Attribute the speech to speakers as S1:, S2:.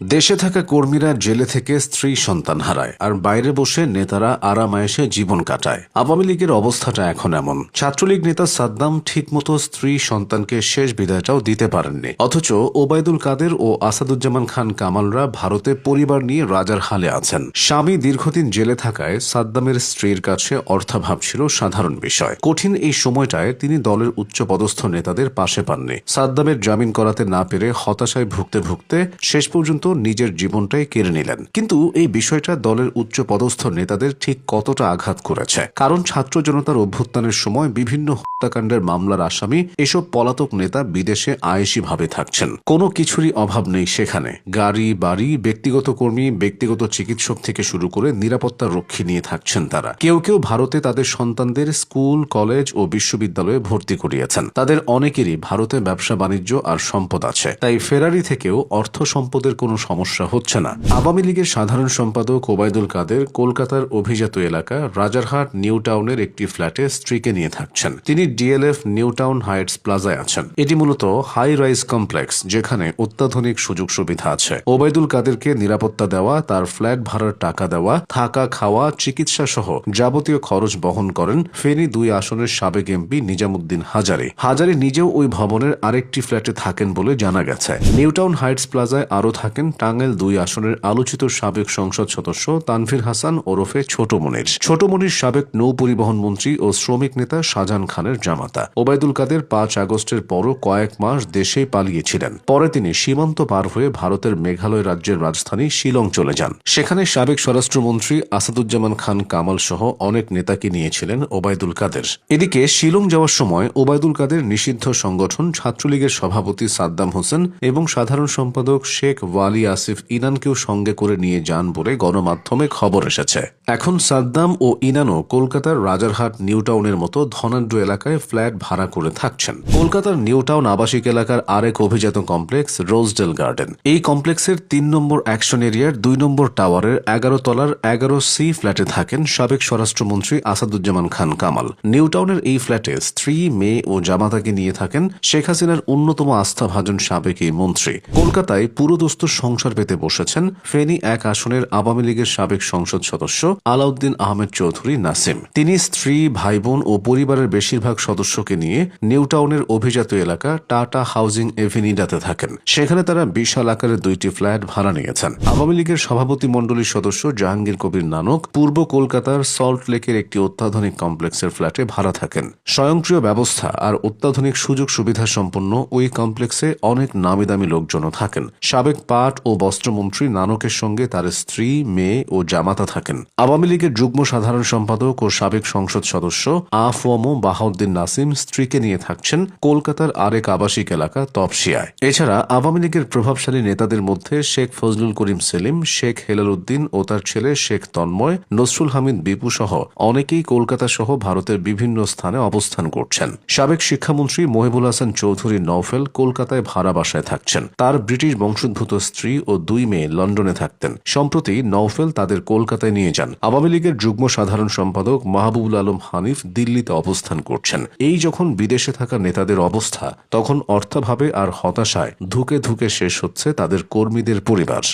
S1: দেশে থাকা কর্মীরা জেলে থেকে স্ত্রী সন্তান হারায়, আর বাইরে বসে নেতারা আরামায়েশে জীবন কাটায়। আওয়ামী লীগের অবস্থাটা এখন এমন। ছাত্রলীগ নেতা সাদ্দাম ঠিকমতো স্ত্রী সন্তানকে শেষ বিদায়টাও দিতে পারেননি। অথচ ওবায়দুল কাদের ও আসাদুজ্জামান খান কামালরা ভারতে পরিবার নিয়ে রাজার হালে আছেন। স্বামী দীর্ঘদিন জেলে থাকায় সাদ্দামের স্ত্রীর কাছে অর্থাভাব ছিল সাধারণ বিষয়। কঠিন এই সময়টায় তিনি দলের উচ্চপদস্থ নেতাদের পাশে পাননি। সাদ্দামের জামিন করাতে না পেরে হতাশায় ভুগতে ভুগতে শেষ পর্যন্ত নিজের জীবনটাই কেড়ে নিলেন। কিন্তু এই বিষয়টা দলের উচ্চ পদস্থ নেতাদের ঠিক কতটা আঘাত করেছে? কারণ ছাত্র জনতার অভ্যুত্থানের সময় বিভিন্ন হত্যাকাণ্ডের মামলার আসামি এসব পলাতক নেতা বিদেশে আয়েসি ভাবে থাকছেন। কোনো কিছুরই অভাব নেই সেখানে। গাড়ি, বাড়ি, ব্যক্তিগত কর্মী, ব্যক্তিগত চিকিৎসক থেকে শুরু করে নিরাপত্তা রক্ষী নিয়ে থাকছেন তারা। কেউ কেউ ভারতে তাদের সন্তানদের স্কুল, কলেজ ও বিশ্ববিদ্যালয়ে ভর্তি করিয়েছেন। তাদের অনেকেরই ভারতে ব্যবসা বাণিজ্য আর সম্পদ আছে। তাই ফেরারি থেকেও অর্থ সম্পদের কোনো সমস্যা হচ্ছে না। আওয়ামী লীগের সাধারণ সম্পাদক ওবায়দুল কাদের কলকাতার অভিজাত এলাকা রাজারহাট, নিউ টাউনের একটি ফ্ল্যাটে স্ত্রীকে নিয়ে থাকছেন। তিনি ডিএলএফ, নিউ টাউন হাইটস প্লাজায় আছেন। এটি মূলত হাই রাইজ কমপ্লেক্স, যেখানে অত্যাধুনিক সুযোগ সুবিধা আছে। ওবায়দুল কাদেরকে নিরাপত্তা দেওয়া, তার ফ্ল্যাট ভাড়ার টাকা দেওয়া, থাকা, খাওয়া, চিকিৎসা সহ যাবতীয় খরচ বহন করেন ফেনী দুই আসনের সাবেক এমপি নিজামুদ্দিন হাজারি। হাজারি নিজেও ওই ভবনের আরেকটি ফ্ল্যাটে থাকেন বলে জানা গেছে। নিউটাউন হাইটস প্লাজায় আরও থাকেন টাঙ্গাইল দুই আসনের আলোচিত সাবেক সংসদ সদস্য তানভীর হাসান ওরফে ছোট মনির। ছোট মনির সাবেক নৌ পরিবহন মন্ত্রী ও শ্রমিক নেতা শাহজাহান খানের জামাতা। ওবায়দুল কাদের পাঁচ আগস্টের পরও কয়েক মাস দেশেই পালিয়েছিলেন। পরে তিনি সীমান্ত পার হয়ে ভারতের মেঘালয় রাজ্যের রাজধানী শিলং চলে যান। সেখানে সাবেক স্বরাষ্ট্রমন্ত্রী আসাদুজ্জামান খান কামাল সহ অনেক নেতাকে নিয়েছিলেন ওবায়দুল কাদের। এদিকে শিলং যাওয়ার সময় ওবায়দুল কাদের নিষিদ্ধ সংগঠন ছাত্রলীগের সভাপতি সাদ্দাম হোসেন এবং সাধারণ সম্পাদক শেখ ওয়ালি আসিফ ইনানকেও সঙ্গে করে নিয়ে যান বলে গণমাধ্যমে খবর এসেছে। এখন সাদ্দাম ও ইনানও কলকাতার রাজারহাট নিউটাউনের মতো ধনাঢ্য এলাকায় ফ্ল্যাট ভাড়া করে থাকছেন। কলকাতার নিউটাউন আবাসিক এলাকার আরেক অভিজাত কমপ্লেক্স, রোজডেল গার্ডেন। এই কমপ্লেক্সের তিন নম্বর অ্যাকশন এরিয়ার দুই নম্বর টাওয়ারের এগারো তলার এগারো সি ফ্ল্যাটে থাকেন সাবেক স্বরাষ্ট্রমন্ত্রী আসাদুজ্জামান খান কামাল। নিউটাউনের এই ফ্ল্যাটে স্ত্রী, মেয়ে ও জামাতাকে নিয়ে থাকেন শেখ হাসিনার অন্যতম আস্থাভাজন সাবেক এই মন্ত্রী। কলকাতায় পুরোদস্তুর সংসার পেতে বসেছেন ফেনী এক আসনের আওয়ামী লীগের সাবেক সংসদ সদস্য আলাউদ্দিন আহমেদ চৌধুরী নাসিম। তিনি স্ত্রী ভাই বোন ও পরিবারের বেশিরভাগ সদস্যকে নিয়ে নিউটাউনের অভিজাত এলাকা টাটা হাউজিং এভিনিডাতে থাকেন। সেখানে তারা বিশাল আকারের দুইটি ফ্ল্যাট ভাড়া নিয়েছেন। আওয়ামী লীগের সভাপতি মণ্ডলীর সদস্য জাহাঙ্গীর কবির নানক পূর্ব কলকাতার সল্ট লেকের একটি অত্যাধুনিক কমপ্লেক্সের ফ্ল্যাটে ভাড়া থাকেন। স্বয়ংক্রিয় ব্যবস্থা আর অত্যাধুনিক সুযোগ সুবিধা সম্পন্ন ওই কমপ্লেক্সে অনেক নামি দামি লোকজনও থাকেন। সাবেক পাট ও বস্ত্রমন্ত্রী নানকের সঙ্গে তার স্ত্রী, মেয়ে ও জামাতা থাকেন। আওয়ামী লীগের যুগ্ম সাধারণ সম্পাদক ও সাবেক সংসদ সদস্য আফওয়ামো বাহাউদ্দিন নাসিম স্ত্রীকে নিয়ে থাকছেন কলকাতার আরেক আবাসিক এলাকা তপসিয়ায়। এছাড়া আওয়ামী লীগের প্রভাবশালী নেতাদের মধ্যে শেখ ফজলুল করিম সেলিম, শেখ হেলাল উদ্দিন ও তার ছেলে শেখ তন্ময়, নসরুল হামিদ বিপু সহ অনেকেই কলকাতা সহ ভারতের বিভিন্ন স্থানে অবস্থান করছেন। সাবেক শিক্ষামন্ত্রী মহিবুল হাসান চৌধুরী নওফেল কলকাতায় ভাড়া বাসায় থাকছেন। তার ব্রিটিশ বংশোদ্ভূত স্ত্রী ও দুই মেয়ে লন্ডনে থাকতেন। সম্প্রতি নওফেল তাদের কলকাতায় নিয়ে যান। আওয়ামী লীগের যুগ্ম সাধারণ সম্পাদক মাহবুবুল আলম হানিফ দিল্লিতে অবস্থান করছেন। এই যখন বিদেশে থাকা নেতাদের অবস্থা, তখন অর্থাভাবে আর হতাশায় ধুকে ধুকে শেষ হচ্ছে তাদের কর্মীদের পরিবার।